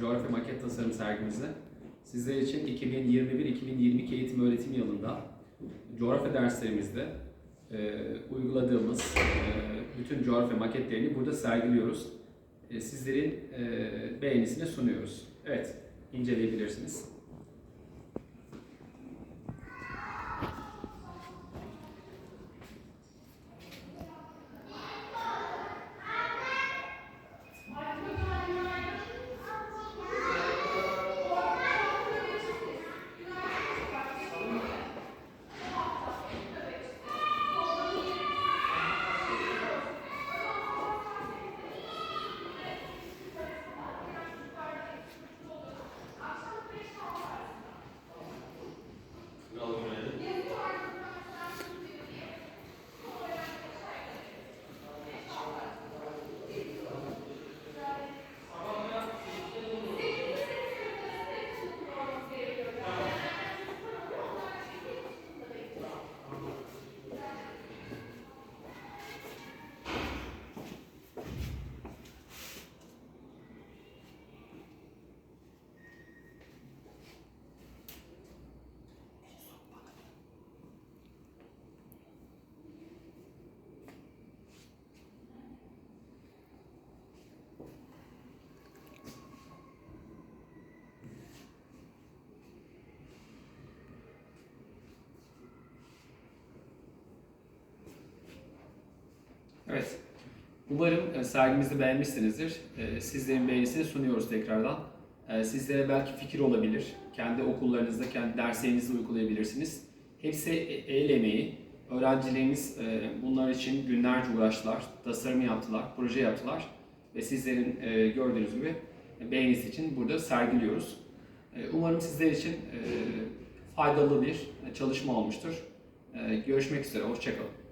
Coğrafya Maket Tasarım sergimizde sizler için 2021-2022 eğitim öğretim yılında coğrafya derslerimizde e, uyguladığımız e, bütün coğrafya maketlerini burada sergiliyoruz. E, sizlerin e, beğenisine sunuyoruz. Evet, inceleyebilirsiniz. Evet. Umarım e, sergimizi beğenmişsinizdir. E, Sizlerin beğenisini sunuyoruz tekrardan. E, Sizlere belki fikir olabilir. Kendi okullarınızda, kendi derslerinizde uygulayabilirsiniz. Hepsi el emeği. Öğrencilerimiz bunlar için günlerce uğraştılar, tasarım yaptılar, proje yaptılar ve sizlerin gördüğünüz gibi beğenisi için burada sergiliyoruz. Umarım sizler için faydalı bir çalışma olmuştur. Görüşmek üzere, hoşçakalın.